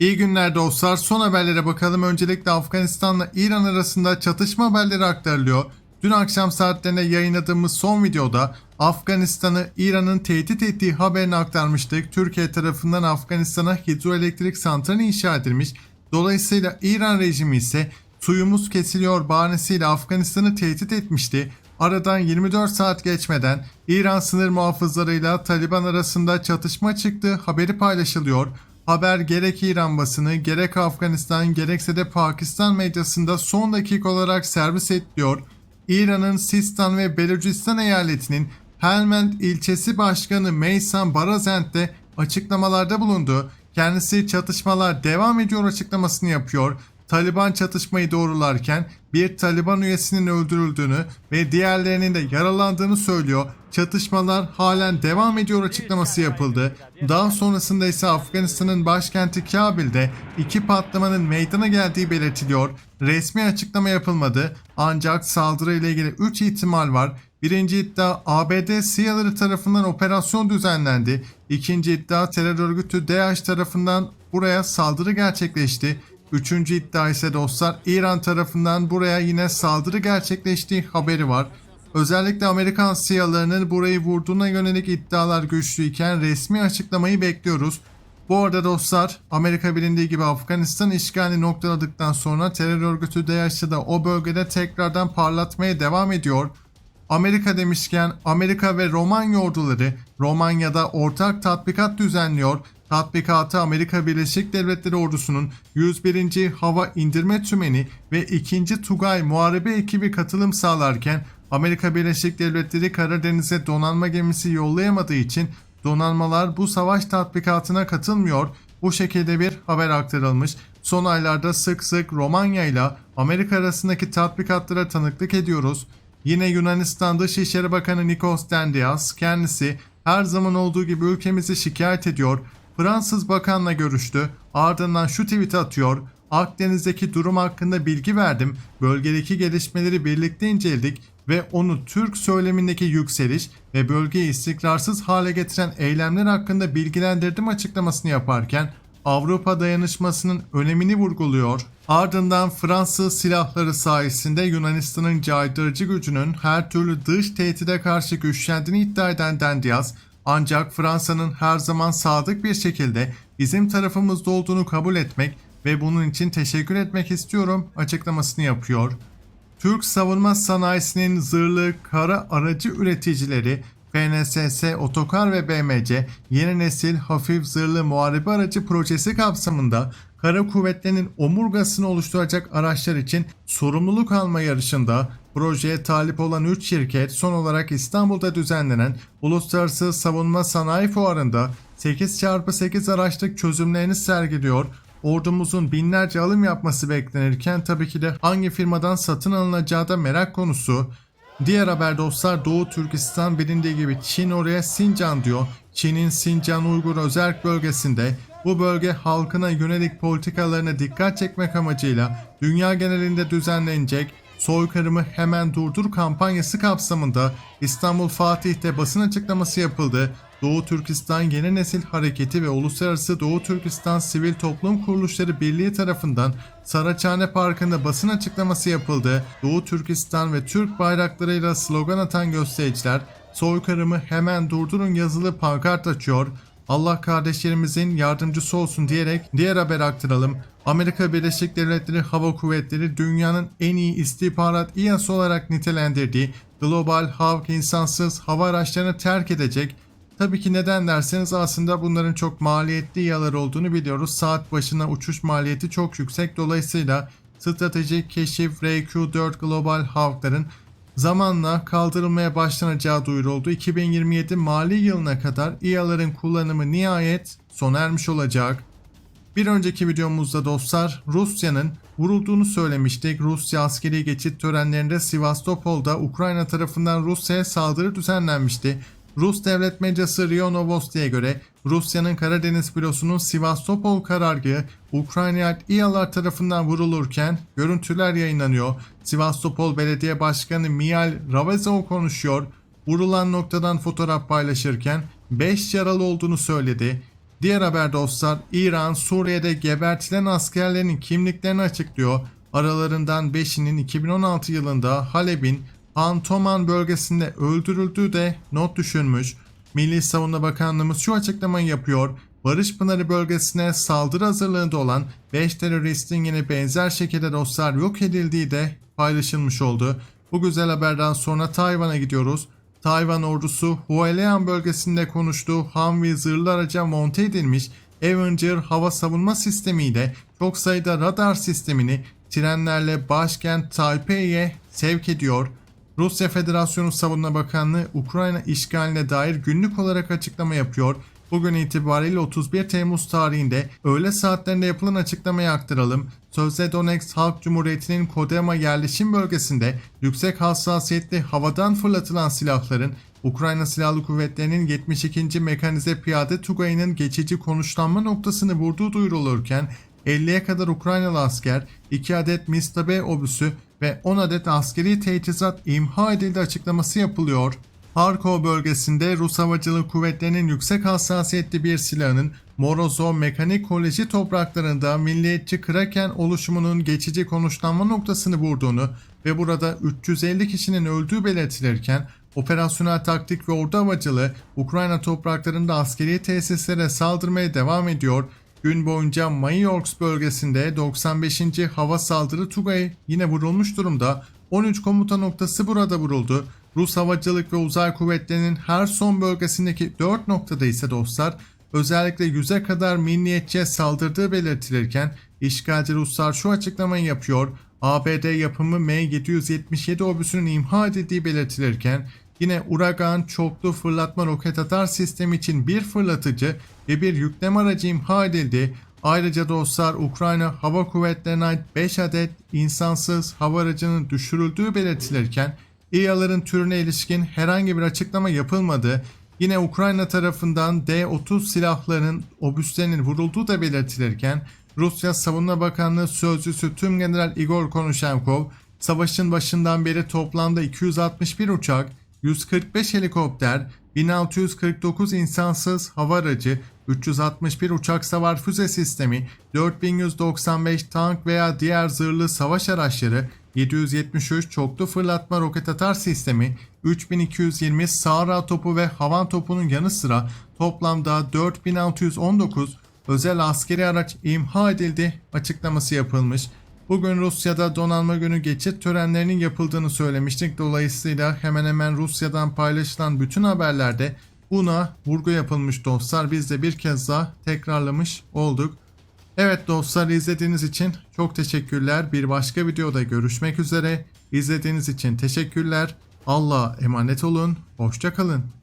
İyi günler dostlar. Son haberlere bakalım. Öncelikle Afganistan'la İran arasında çatışma haberleri aktarılıyor. Dün akşam saatlerinde yayınladığımız son videoda Afganistan'ı İran'ın tehdit ettiği haberini aktarmıştık. Türkiye tarafından Afganistan'a hidroelektrik santrali inşa edilmiş. Dolayısıyla İran rejimi ise suyumuz kesiliyor bahanesiyle Afganistan'ı tehdit etmişti. Aradan 24 saat geçmeden İran sınır muhafızlarıyla Taliban arasında çatışma çıktığı haberi paylaşılıyor. Haber gerek İran basını, gerek Afganistan, gerekse de Pakistan medyasında son dakika olarak servis ediliyor. İran'ın Sistan ve Belucistan eyaletinin Helmand ilçesi başkanı Meysan Barazent de açıklamalarda bulundu. Kendisi çatışmalar devam ediyor açıklamasını yapıyor. Taliban çatışmayı doğrularken bir Taliban üyesinin öldürüldüğünü ve diğerlerinin de yaralandığını söylüyor. Çatışmalar halen devam ediyor açıklaması yapıldı. Daha sonrasında ise Afganistan'ın başkenti Kabil'de iki patlamanın meydana geldiği belirtiliyor. Resmi açıklama yapılmadı ancak saldırı ile ilgili 3 ihtimal var. Birinci iddia ABD SİHA'ları tarafından operasyon düzenlendi. İkinci iddia terör örgütü DAEŞ tarafından buraya saldırı gerçekleşti. Üçüncü iddia ise dostlar İran tarafından buraya yine saldırı gerçekleştiği haberi var. Özellikle Amerikan SİHA'larının burayı vurduğuna yönelik iddialar güçlüyken resmi açıklamayı bekliyoruz. Bu arada dostlar Amerika bilindiği gibi Afganistan işgalini noktaladıktan sonra terör örgütü DAEŞ'i de o bölgede tekrardan parlatmaya devam ediyor. Amerika demişken Amerika ve Romanya orduları Romanya'da ortak tatbikat düzenliyor. Tatbikatı Amerika Birleşik Devletleri ordusunun 101. Hava İndirme Tümeni ve 2. Tugay Muharebe Ekibi katılım sağlarken Amerika Birleşik Devletleri Karadeniz'e donanma gemisi yollayamadığı için donanmalar bu savaş tatbikatına katılmıyor. Bu şekilde bir haber aktarılmış. Son aylarda sık sık Romanya ile Amerika arasındaki tatbikatlara tanıklık ediyoruz. Yine Yunanistan Dışişleri Bakanı Nikos Dendias kendisi her zaman olduğu gibi ülkemizi şikayet ediyor. Fransız bakanla görüştü. Ardından şu tweet atıyor. Akdeniz'deki durum hakkında bilgi verdim. Bölgedeki gelişmeleri birlikte inceledik ve onu Türk söylemindeki yükseliş ve bölgeyi istikrarsız hale getiren eylemler hakkında bilgilendirdim açıklamasını yaparken Avrupa dayanışmasının önemini vurguluyor. Ardından Fransız silahları sayesinde Yunanistan'ın caydırıcı gücünün her türlü dış tehdide karşı güçlendiğini iddia eden Dendias, ancak Fransa'nın her zaman sadık bir şekilde bizim tarafımızda olduğunu kabul etmek ve bunun için teşekkür etmek istiyorum açıklamasını yapıyor. Türk savunma sanayisinin zırhlı kara aracı üreticileri PNSS Otokar ve BMC yeni nesil hafif zırhlı muharebe aracı projesi kapsamında kara kuvvetlerinin omurgasını oluşturacak araçlar için sorumluluk alma yarışında projeye talip olan 3 şirket son olarak İstanbul'da düzenlenen Uluslararası Savunma Sanayi Fuarı'nda 8x8 araçlık çözümlerini sergiliyor ordumuzun binlerce alım yapması beklenirken tabii ki de hangi firmadan satın alınacağı da merak konusu. Diğer haber dostlar Doğu Türkistan bilindiği gibi Çin oraya Sincan diyor. Çin'in Sincan Uygur Özerk bölgesinde bu bölge halkına yönelik politikalarına dikkat çekmek amacıyla dünya genelinde düzenlenecek soykırımı hemen durdur kampanyası kapsamında İstanbul Fatih'te basın açıklaması yapıldı. Doğu Türkistan Yeni Nesil Hareketi ve Uluslararası Doğu Türkistan Sivil Toplum Kuruluşları Birliği tarafından Saraçhane Parkı'nda basın açıklaması yapıldı. Doğu Türkistan ve Türk bayraklarıyla slogan atan göstericiler soykırımı hemen durdurun yazılı pankart açıyor. Allah kardeşlerimizin yardımcısı olsun diyerek diğer haber aktaralım. Amerika Birleşik Devletleri Hava Kuvvetleri dünyanın en iyi istihbarat İHA'sı olarak nitelendirdiği Global Hawk insansız hava araçlarını terk edecek. Tabii ki neden derseniz aslında bunların çok maliyetli İHA'lar olduğunu biliyoruz. Saat başına uçuş maliyeti çok yüksek. Dolayısıyla stratejik keşif RQ-4 Global Hawk'ların zamanla kaldırılmaya başlanacağı duyuruldu. 2027 mali yılına kadar İHA'ların kullanımı nihayet sona ermiş olacak. Bir önceki videomuzda dostlar Rusya'nın vurulduğunu söylemiştik. Rusya askeri geçit törenlerinde Sivastopol'da Ukrayna tarafından Rusya'ya saldırı düzenlenmişti. Rus devlet medyası RIA Novosti'ye göre Rusya'nın Karadeniz filosunun Sivastopol karargahı Ukrayna'ya ait İHA'lar tarafından vurulurken görüntüler yayınlanıyor. Sivastopol Belediye Başkanı Mial Ravezov konuşuyor. Vurulan noktadan fotoğraf paylaşırken 5 yaralı olduğunu söyledi. Diğer haber dostlar İran Suriye'de gebertilen askerlerin kimliklerini açıklıyor. Aralarından 5'inin 2016 yılında Halep'in Antoman bölgesinde öldürüldüğü de not düşürmüş. Milli Savunma Bakanlığımız şu açıklamayı yapıyor. Barış Pınarı bölgesine saldırı hazırlığında olan 5 teröristin yine benzer şekilde dostlar yok edildiği de paylaşılmış oldu. Bu güzel haberden sonra Tayvan'a gidiyoruz. Tayvan ordusu Hualien bölgesinde konuştuğu Humvee zırhlı araca monte edilmiş Avenger hava savunma sistemiyle çok sayıda radar sistemini trenlerle başkent Taipei'ye sevk ediyor. Rusya Federasyonu Savunma Bakanlığı Ukrayna işgaline dair günlük olarak açıklama yapıyor. Bugün itibariyle 31 Temmuz tarihinde öğle saatlerinde yapılan açıklamayı aktaralım. Sözde Donetsk Halk Cumhuriyeti'nin Kodema yerleşim bölgesinde yüksek hassasiyetli havadan fırlatılan silahların Ukrayna Silahlı Kuvvetleri'nin 72. Mekanize Piyade Tugayı'nın geçici konuşlanma noktasını vurduğu duyurulurken 50'ye kadar Ukraynalı asker, 2 adet Mistabe obüsü ve 10 adet askeri teçhizat imha edildi açıklaması yapılıyor. Harkov bölgesinde Rus Havacılık Kuvvetleri'nin yüksek hassasiyetli bir silahının Morozov Mekanik Koleji topraklarında milliyetçi Kraken oluşumunun geçici konuşlanma noktasını vurduğunu ve burada 350 kişinin öldüğü belirtilirken operasyonel taktik ve ordu havacılığı Ukrayna topraklarında askeri tesislere saldırmaya devam ediyor. Gün boyunca Mayorks bölgesinde 95. Hava Saldırı Tugayı yine vurulmuş durumda. 13 komuta noktası burada vuruldu. Rus Havacılık ve Uzay Kuvvetleri'nin her son bölgesindeki 4 noktada ise dostlar özellikle 100'e kadar milliyetçiye saldırdığı belirtilirken işgalci Ruslar şu açıklamayı yapıyor. ABD yapımı M777 obüsünün imha edildiği belirtilirken yine Uragan çoklu fırlatma roket atar sistemi için bir fırlatıcı ve bir yükleme aracı imha edildi. Ayrıca dostlar Ukrayna Hava Kuvvetleri'ne ait 5 adet insansız hava aracının düşürüldüğü belirtilirken İHA'ların türüne ilişkin herhangi bir açıklama yapılmadı. Yine Ukrayna tarafından D-30 silahlarının obüslerinin vurulduğu da belirtilirken Rusya Savunma Bakanlığı Sözcüsü Tüm General Igor Konushenkov savaşın başından beri toplamda 261 uçak, 145 helikopter, 1649 insansız hava aracı, 361 uçak savar füze sistemi, 4195 tank veya diğer zırhlı savaş araçları, 773 çoklu fırlatma roket atar sistemi, 3220 Sahra topu ve havan topunun yanı sıra toplamda 4619 özel askeri araç imha edildi açıklaması yapılmış. Bugün Rusya'da donanma günü geçit törenlerinin yapıldığını söylemiştik. Dolayısıyla hemen hemen Rusya'dan paylaşılan bütün haberlerde buna vurgu yapılmış dostlar. Biz de bir kez daha tekrarlamış olduk. Evet dostlar izlediğiniz için çok teşekkürler. Bir başka videoda görüşmek üzere. İzlediğiniz için teşekkürler. Allah'a emanet olun. Hoşçakalın.